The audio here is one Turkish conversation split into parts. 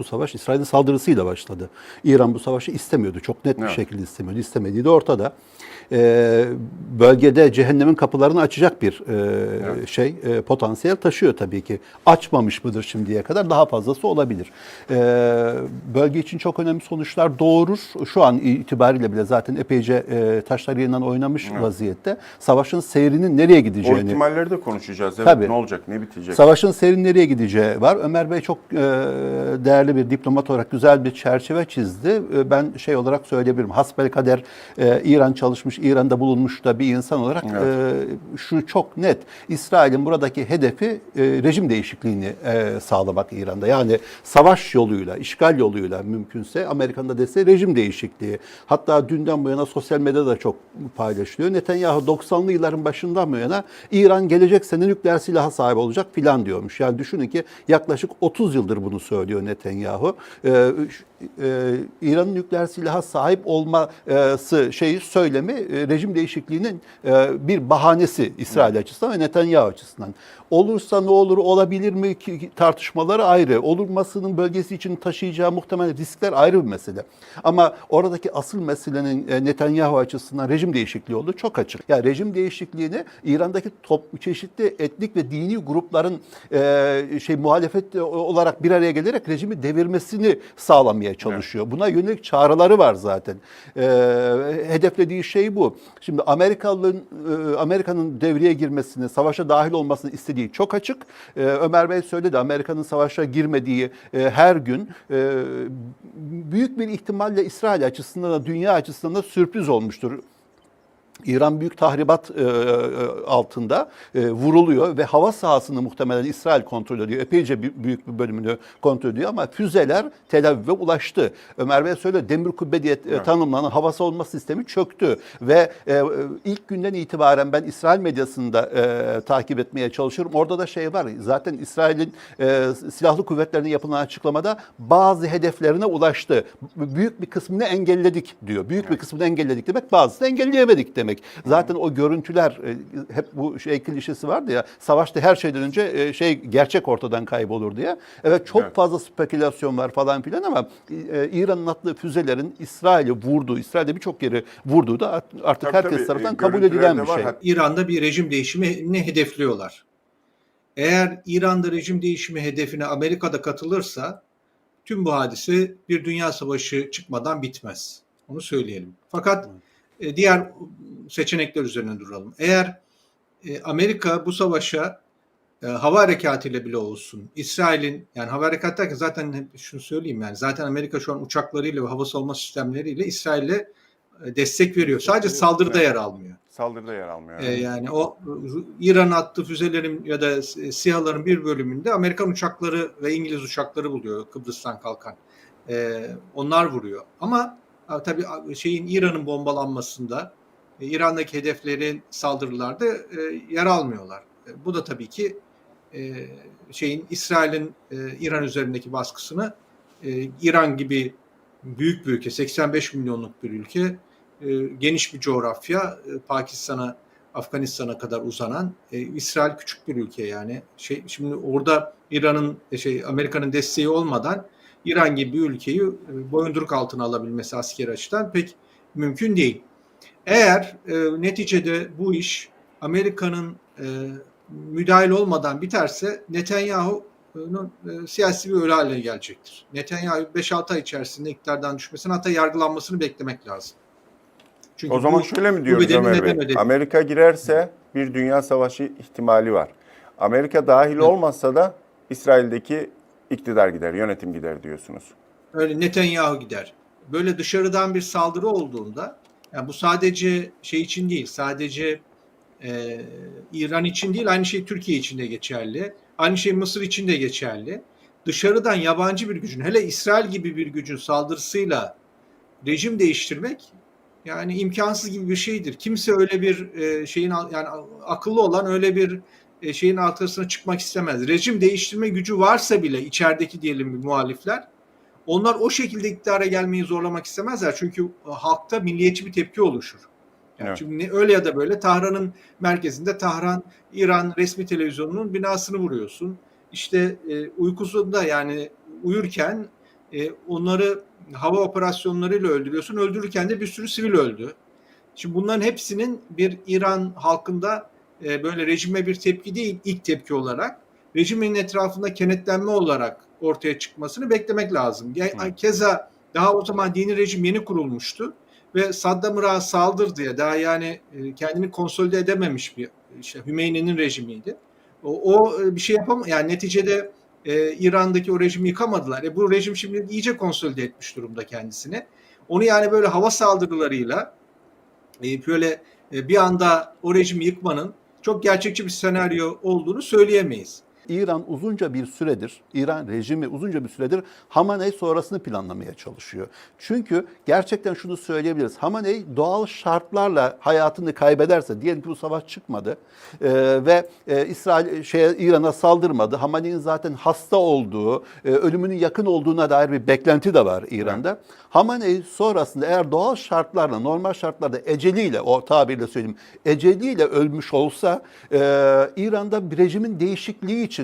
bu savaş İsrail'in saldırısıyla başladı. İran bu savaşı istemiyordu. Çok net bir Evet. şekilde istemiyordu. İstemediği de ortada. Ee, bölgede cehennemin kapılarını açacak bir e, şey e, potansiyel taşıyor tabii ki. Açmamış mıdır şimdiye kadar? Daha fazlası olabilir. Ee, bölge için çok önemli sonuçlar doğurur. Şu an itibariyle bile zaten epeyce e, taşlar yerinden oynamış vaziyette. Savaşın seyrinin nereye O gideceğini ihtimalleri de konuşacağız. Evet, Tabii. ne olacak, ne bitecek? Savaşın serin nereye gideceği var. Ömer Bey çok e, değerli bir diplomat olarak güzel bir çerçeve çizdi. E, ben şey olarak söyleyebilirim. Hasbelkader e, İran çalışmış, İran'da bulunmuş da bir insan olarak e, şu çok net. İsrail'in buradaki hedefi e, rejim değişikliğini sağlamak İran'da. Yani savaş yoluyla, işgal yoluyla mümkünse Amerika'nın da desteği rejim değişikliği. Hatta dünden bu yana sosyal medyada da çok paylaşılıyor. Netanyahu 90'lı yılların başından bu yana İran gelecek sene nükleer silaha sahip olacak filan diyormuş. Yani düşünün ki yaklaşık 30 yıldır bunu söylüyor Netanyahu. Ee, e, İran'ın nükleer silaha sahip olması şeyi söylemi e, rejim değişikliğinin e, bir bahanesi İsrail açısından ve Netanyahu açısından. Olursa ne olur olabilir mi ki tartışmaları ayrı. Olurmasının bölgesi için taşıyacağı muhtemel riskler ayrı bir mesele. Ama oradaki asıl meselenin e, Netanyahu açısından rejim değişikliği olduğu çok açık. Yani rejim değişikliğini İran'daki top, çeşitli etnik ve dini grupların e, şey muhalefet olarak bir araya gelerek rejimi devirmesini sağlamaya çalışıyor. Buna yönelik çağrıları var zaten. E, hedeflediği şey bu. Şimdi Amerikalıların e, Amerika'nın devreye girmesini, savaşa dahil olmasını istediği çok açık. E, Ömer Bey söyledi Amerika'nın savaşa girmediği e, her gün e, büyük bir ihtimalle İsrail açısından da dünya açısından da sürpriz olmuştur. İran büyük tahribat e, e, altında e, vuruluyor ve hava sahasını muhtemelen İsrail kontrol ediyor. Epeyce bü- büyük bir bölümünü kontrol ediyor ama füzeler Tel Aviv'e ulaştı. Ömer Bey söyledi demir kubbe diye e, tanımlanan hava savunma sistemi çöktü ve e, ilk günden itibaren ben İsrail medyasında e, takip etmeye çalışıyorum. Orada da şey var zaten İsrail'in e, silahlı kuvvetlerine yapılan açıklamada bazı hedeflerine ulaştı. Büyük bir kısmını engelledik diyor. Büyük bir kısmını engelledik demek bazısını engelleyemedik demek. Zaten o görüntüler e, hep bu şey klişesi vardı ya savaşta her şeyden önce e, şey gerçek ortadan kaybolur diye. Evet çok Evet. fazla spekülasyon var falan filan ama e, İran'ın attığı füzelerin İsrail'i vurduğu, İsrail'de birçok yeri vurduğu da art- artık Tabii, herkes tabii, tarafından kabul edilen bir şey. İran'da bir rejim değişimini hedefliyorlar. Eğer İran'da rejim değişimi hedefine Amerika'da katılırsa tüm bu hadise bir dünya savaşı çıkmadan bitmez. Onu söyleyelim. Fakat e, diğer seçenekler üzerine duralım. Eğer e, Amerika bu savaşa e, hava harekatıyla bile olsun, İsrail'in yani hava harekatı derken zaten şunu söyleyeyim yani zaten Amerika şu an uçaklarıyla ve hava savunma sistemleriyle İsrail'e e, destek veriyor. Sadece saldırıda Evet. yer almıyor. Saldırıda yer almıyor. Ee, yani o İran attığı füzelerin ya da SİHA'ların bir bölümünde Amerikan uçakları ve İngiliz uçakları buluyor Kıbrıs'tan kalkan. Ee, onlar vuruyor. Ama tabii şeyin İran'ın bombalanmasında e, İran'daki hedeflerin saldırılarda e, yer almıyorlar. E, bu da tabii ki şeyin İsrail'in İran üzerindeki baskısını İran gibi büyük bir ülke, 85 milyonluk bir ülke geniş bir coğrafya, Pakistan'a, Afganistan'a kadar uzanan, İsrail küçük bir ülke yani. Şey şimdi orada İran'ın şey Amerika'nın desteği olmadan İran gibi bir ülkeyi e, boyunduruk altına alabilmesi askeri açıdan pek mümkün değil. Eğer e, neticede bu iş Amerika'nın e, müdahil olmadan biterse Netanyahu'nun e, siyasi bir ölü haline gelecektir. Netanyahu 5-6 ay içerisinde iktidardan düşmesini hatta yargılanmasını beklemek lazım. Çünkü O zaman bu- şöyle mi diyoruz Ömer Bey? ödedi? Amerika girerse bir dünya savaşı ihtimali var. Amerika dahil Evet. olmazsa da İsrail'deki iktidar gider, yönetim gider diyorsunuz. öyle Netanyahu gider. Böyle dışarıdan bir saldırı olduğunda yani bu sadece şey için değil, sadece e, İran için değil, aynı şey Türkiye için de geçerli. Aynı şey Mısır için de geçerli. Dışarıdan yabancı bir gücün, hele İsrail gibi bir gücün saldırısıyla rejim değiştirmek yani imkansız gibi bir şeydir. Kimse öyle bir e, şeyin yani akıllı olan öyle bir e, şeyin arkasına çıkmak istemez. Rejim değiştirme gücü varsa bile içerideki diyelim bir muhalifler onlar o şekilde iktidara gelmeyi zorlamak istemezler. Çünkü halkta milliyetçi bir tepki oluşur. Yani Evet. Çünkü ne- öyle ya da böyle Tahran'ın merkezinde Tahran İran resmi televizyonunun binasını vuruyorsun. İşte e, uykusunda yani uyurken e, onları hava operasyonlarıyla öldürüyorsun. Öldürürken de bir sürü sivil öldü. Şimdi bunların hepsinin bir İran halkında e, böyle rejime bir tepki değil, ilk tepki olarak rejimin etrafında kenetlenme olarak ortaya çıkmasını beklemek lazım. Ge- Keza daha o zaman dini rejim yeni kurulmuştu ve Saddam Irak'a saldır diye daha yani e, kendini konsolide edememiş bir işte Hümeyni'nin rejimiydi. O, o e, bir şey yapam yani neticede e, İran'daki o rejimi yıkamadılar. E, bu rejim şimdi iyice konsolide etmiş durumda kendisini. Onu yani böyle hava saldırılarıyla e, böyle e, bir anda o rejimi yıkmanın çok gerçekçi bir senaryo olduğunu söyleyemeyiz. İran uzunca bir süredir, İran rejimi uzunca bir süredir Hamaney sonrasını planlamaya çalışıyor. Çünkü gerçekten şunu söyleyebiliriz. Hamaney doğal şartlarla hayatını kaybederse, diyelim ki bu savaş çıkmadı e, ve e, İsrail şeye İran'a saldırmadı. Hamaney'in zaten hasta olduğu, e, ölümünün yakın olduğuna dair bir beklenti de var İran'da. Hamaney sonrasında eğer doğal şartlarla, normal şartlarda eceliyle, o tabirle söyleyeyim, eceliyle ölmüş olsa e, İran'da bir rejimin değişikliği için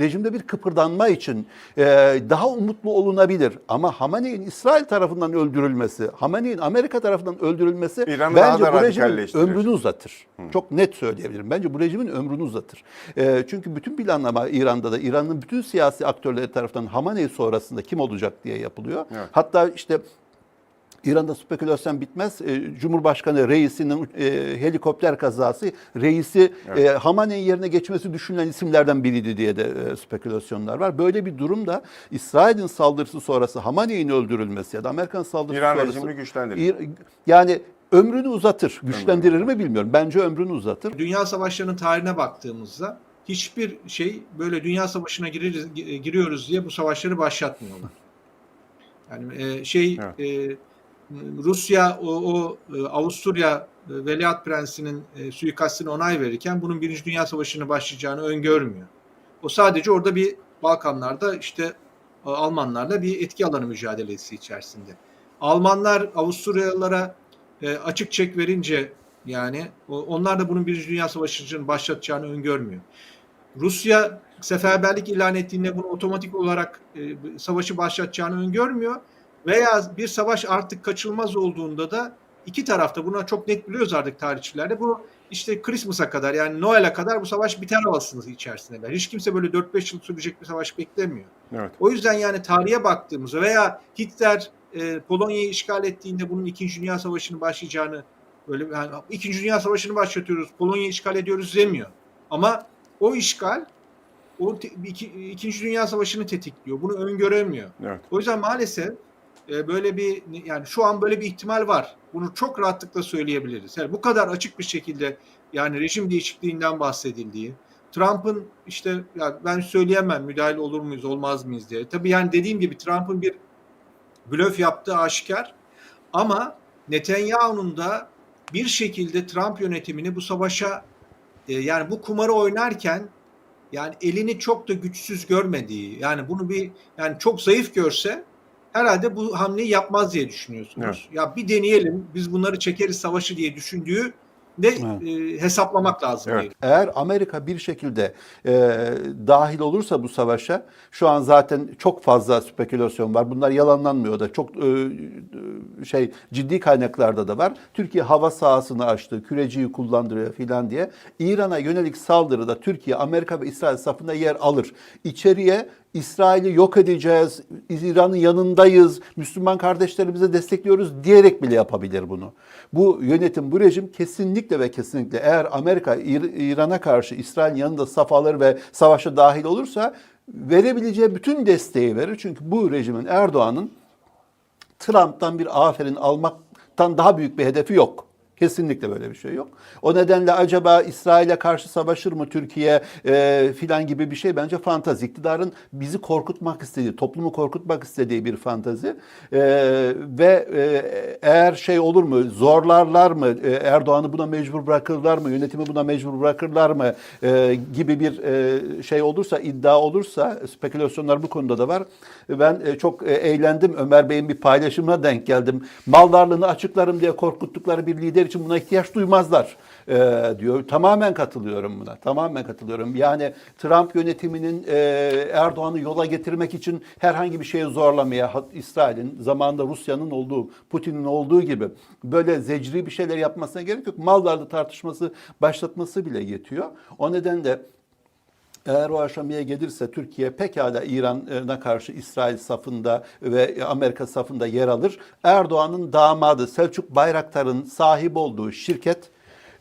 rejimde bir kıpırdanma için e, daha umutlu olunabilir. Ama Hamaney'in İsrail tarafından öldürülmesi, Hamaney'in Amerika tarafından öldürülmesi İran'ı bence bu rejimin ömrünü uzatır. Çok net söyleyebilirim. Bence bu rejimin ömrünü uzatır. E, çünkü bütün planlama İran'da da İran'ın bütün siyasi aktörleri tarafından Hamaney sonrasında kim olacak diye yapılıyor. Evet. Hatta işte İran'da spekülasyon bitmez. E, Cumhurbaşkanı reisinin e, helikopter kazası reisi e, Hamaney'in yerine geçmesi düşünülen isimlerden biriydi diye de e, spekülasyonlar var. Böyle bir durumda İsrail'in saldırısı sonrası Hamaney'in öldürülmesi ya da Amerikan saldırısı İran sonrası rejimini güçlendirir. İr- yani ömrünü uzatır. Güçlendirir mi bilmiyorum. Bence ömrünü uzatır. Dünya savaşlarının tarihine baktığımızda hiçbir şey böyle dünya savaşına gireriz, giriyoruz diye bu savaşları başlatmıyorlar. Yani e, şey e, Rusya o, o e, Avusturya e, Veliaht Prensi'nin e, suikastine onay verirken bunun Birinci Dünya Savaşı'nı başlayacağını öngörmüyor. O sadece orada bir Balkanlarda işte Almanlarla bir etki alanı mücadelesi içerisinde. Almanlar Avusturyalılara açık çek verince yani onlar da bunun Birinci Dünya Savaşı'nın başlatacağını öngörmüyor. Rusya seferberlik ilan ettiğinde bunu otomatik olarak savaşı başlatacağını öngörmüyor. Veya bir savaş artık kaçılmaz olduğunda da iki tarafta buna çok net biliyoruz artık tarihçilerde. Bu işte Christmas'a kadar yani Noel'e kadar bu savaş biter havasını içerisindeler. Hiç kimse böyle 4-5 yıl sürecek bir savaş beklemiyor. Evet. O yüzden yani tarihe baktığımızda veya Hitler e, Polonya'yı işgal ettiğinde bunun 2. Dünya Savaşı'nın başlayacağını böyle yani 2. Dünya Savaşı'nı başlatıyoruz, Polonya'yı işgal ediyoruz demiyor. Ama o işgal o te, iki, İkinci Dünya Savaşı'nı tetikliyor. Bunu öngöremiyor. Evet. O yüzden maalesef e, böyle bir yani şu an böyle bir ihtimal var. Bunu çok rahatlıkla söyleyebiliriz. Yani bu kadar açık bir şekilde yani rejim değişikliğinden bahsedildiği, Trump'ın işte ya ben söyleyemem müdahale olur muyuz olmaz mıyız diye. Tabii yani dediğim gibi Trump'ın bir blöf yaptığı aşikar ama Netanyahu'nun da bir şekilde Trump yönetimini bu savaşa e, yani bu kumarı oynarken yani elini çok da güçsüz görmediği yani bunu bir yani çok zayıf görse herhalde bu hamleyi yapmaz diye düşünüyorsunuz. Ya bir deneyelim biz bunları çekeriz savaşı diye düşündüğü de Evet. e, hesaplamak lazım. Evet. diye Eğer Amerika bir şekilde e, dahil olursa bu savaşa, şu an zaten çok fazla spekülasyon var. Bunlar yalanlanmıyor da çok e, şey ciddi kaynaklarda da var. Türkiye hava sahasını açtı, küreciyi kullandırıyor filan diye. İran'a yönelik saldırıda Türkiye, Amerika ve İsrail safında yer alır. İçeriye İsrail'i yok edeceğiz, İran'ın yanındayız, Müslüman kardeşlerimize destekliyoruz diyerek bile yapabilir bunu. Bu yönetim, bu rejim kesinlikle ve kesinlikle eğer Amerika İr- İran'a karşı İsrail'in yanında saf alır ve savaşa dahil olursa verebileceği bütün desteği verir. Çünkü bu rejimin Erdoğan'ın Trump'tan bir aferin almaktan daha büyük bir hedefi yok. Kesinlikle böyle bir şey yok. O nedenle acaba İsrail'e karşı savaşır mı Türkiye e, filan gibi bir şey bence fantazi. İktidarın bizi korkutmak istediği, toplumu korkutmak istediği bir fantazi. E, ve e, eğer şey olur mu, zorlarlar mı, e, Erdoğan'ı buna mecbur bırakırlar mı, yönetimi buna mecbur bırakırlar mı e, gibi bir e, şey olursa, iddia olursa, spekülasyonlar bu konuda da var. Ben e, çok e, eğlendim. Ömer Bey'in bir paylaşımına denk geldim. Mal varlığını açıklarım diye korkuttukları bir lider kendileri için buna ihtiyaç duymazlar e, diyor. Tamamen katılıyorum buna. Tamamen katılıyorum. Yani Trump yönetiminin e, Erdoğan'ı yola getirmek için herhangi bir şeyi zorlamaya İsrail'in zamanında Rusya'nın olduğu, Putin'in olduğu gibi böyle zecri bir şeyler yapmasına gerek yok. Mallarla tartışması başlatması bile yetiyor. O nedenle eğer o aşamaya gelirse Türkiye pekala İran'a karşı İsrail safında ve Amerika safında yer alır. Erdoğan'ın damadı Selçuk Bayraktar'ın sahip olduğu şirket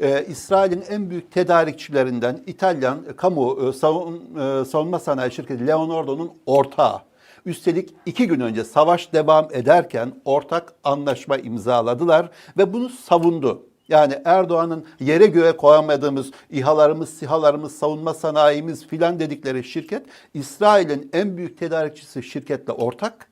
e, İsrail'in en büyük tedarikçilerinden İtalyan kamu e, savun, e, savunma sanayi şirketi Leonardo'nun ortağı. Üstelik iki gün önce savaş devam ederken ortak anlaşma imzaladılar ve bunu savundu. Yani Erdoğan'ın yere göğe koyamadığımız İHA'larımız, SİHA'larımız, savunma sanayimiz filan dedikleri şirket İsrail'in en büyük tedarikçisi şirketle ortak.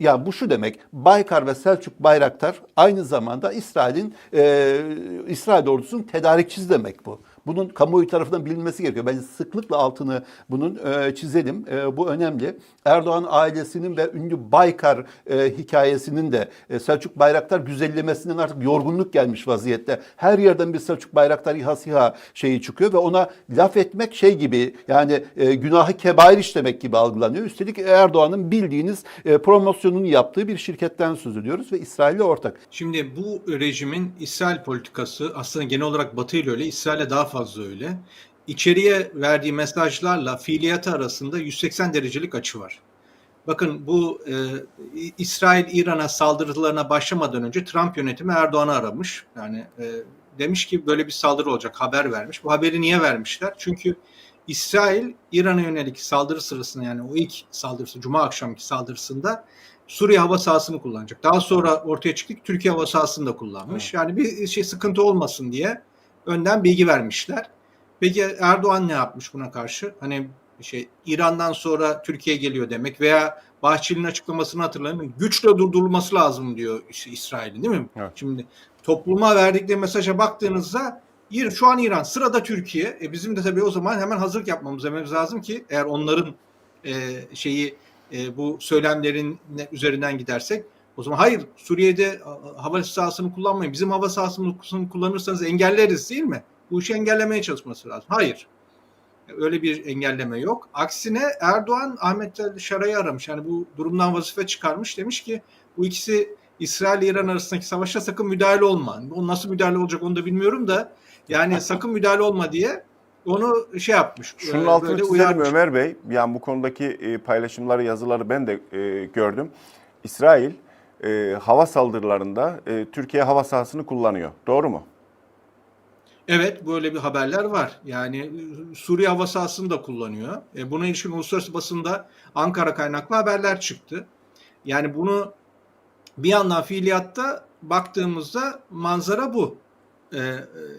Yani bu şu demek, Baykar ve Selçuk Bayraktar aynı zamanda İsrail'in e, İsrail ordusunun tedarikçisi demek bu. Bunun kamuoyu tarafından bilinmesi gerekiyor. Bence sıklıkla altını bunun e, çizelim. E, bu önemli. Erdoğan ailesinin ve ünlü Baykar e, hikayesinin de e, Selçuk Bayraktar güzellemesinden artık yorgunluk gelmiş vaziyette. Her yerden bir Selçuk Bayraktar İHA SİHA şeyi çıkıyor ve ona laf etmek şey gibi yani e, günahı kebair işlemek gibi algılanıyor. Üstelik Erdoğan'ın bildiğiniz e, promosyonunu yaptığı bir şirketten söz ediyoruz ve İsrail'le ortak. Şimdi bu rejimin İsrail politikası aslında genel olarak Batı ile öyle, İsrail'e daha fazla öyle. İçeriye verdiği mesajlarla fiiliyatı arasında 180 derecelik açı var. Bakın bu e, İsrail İran'a saldırılarına başlamadan önce Trump yönetimi Erdoğan'ı aramış. Yani e, demiş ki böyle bir saldırı olacak haber vermiş. Bu haberi niye vermişler? Çünkü İsrail İran'a yönelik saldırı sırasında yani o ilk saldırısı Cuma akşamki saldırısında Suriye hava sahasını kullanacak. Daha sonra ortaya çıktı ki Türkiye hava sahasını da kullanmış. Yani bir şey sıkıntı olmasın diye önden bilgi vermişler. Peki Erdoğan ne yapmış buna karşı? Hani şey İran'dan sonra Türkiye geliyor demek veya Bahçeli'nin açıklamasını hatırlayın. Güçle durdurulması lazım diyor işte İsrail'in değil mi? Evet. Şimdi topluma verdikleri mesaja baktığınızda şu an İran sırada Türkiye. E bizim de tabii o zaman hemen hazırlık yapmamız dememiz lazım ki eğer onların e, şeyi e, bu söylemlerin üzerinden gidersek o zaman hayır Suriye'de hava sahasını kullanmayın. Bizim hava sahasını kullanırsanız engelleriz değil mi? Bu işi engellemeye çalışması lazım. Hayır. Öyle bir engelleme yok. Aksine Erdoğan Ahmet Şaray'ı aramış. Yani bu durumdan vazife çıkarmış. Demiş ki bu ikisi İsrail İran arasındaki savaşa sakın müdahale olma. O nasıl müdahale olacak onu da bilmiyorum da yani sakın müdahale olma diye onu şey yapmış. Şunun e, altını çizelim uyarmış. Ömer Bey. Yani bu konudaki e, paylaşımları, yazıları ben de e, gördüm. İsrail e, hava saldırılarında e, Türkiye hava sahasını kullanıyor. Doğru mu? Evet böyle bir haberler var. Yani Suriye hava sahasını da kullanıyor. E, buna ilişkin uluslararası basında Ankara kaynaklı haberler çıktı. Yani bunu bir yandan fiiliyatta baktığımızda manzara bu. E,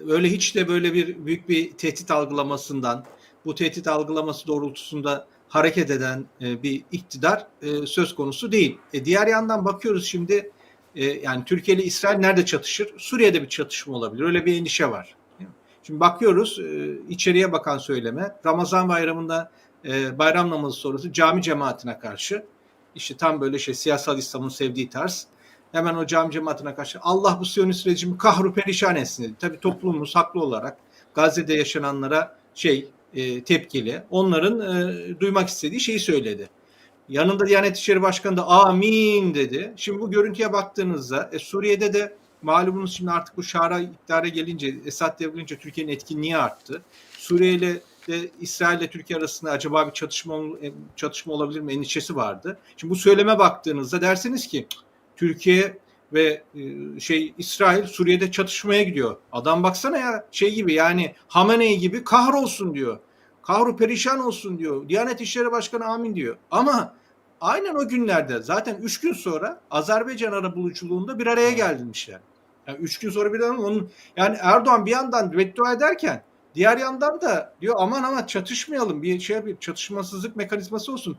öyle hiç de böyle bir büyük bir tehdit algılamasından, bu tehdit algılaması doğrultusunda hareket eden e, bir iktidar e, söz konusu değil. E, diğer yandan bakıyoruz şimdi e, yani Türkiye ile İsrail nerede çatışır? Suriye'de bir çatışma olabilir. Öyle bir endişe var. Şimdi bakıyoruz e, içeriye bakan söyleme Ramazan bayramında e, bayram namazı sonrası cami cemaatine karşı işte tam böyle şey siyasal İslam'ın sevdiği tarz hemen o cami cemaatine karşı Allah bu Siyonist rejimi kahru perişan etsin dedi. Tabii toplumumuz haklı olarak Gazze'de yaşananlara şey e, tepkili. Onların e, duymak istediği şeyi söyledi. Yanında Diyanet İşleri Başkanı da amin dedi. Şimdi bu görüntüye baktığınızda e, Suriye'de de malumunuz şimdi artık bu Şara iktidara gelince, Esad devrilince Türkiye'nin etkinliği arttı. Suriye ile de İsrail ile Türkiye arasında acaba bir çatışma e, çatışma olabilir mi endişesi vardı. Şimdi bu söyleme baktığınızda derseniz ki Türkiye ve e, şey İsrail Suriye'de çatışmaya gidiyor. Adam baksana ya şey gibi yani Hamenei gibi kahrolsun diyor. Kahru perişan olsun diyor. Diyanet İşleri Başkanı amin diyor. Ama aynen o günlerde zaten üç gün sonra Azerbaycan arabuluculuğunda bir araya gelmişler. Yani üç gün sonra birden onun yani Erdoğan bir yandan beddua ederken diğer yandan da diyor aman aman çatışmayalım bir şey bir çatışmasızlık mekanizması olsun.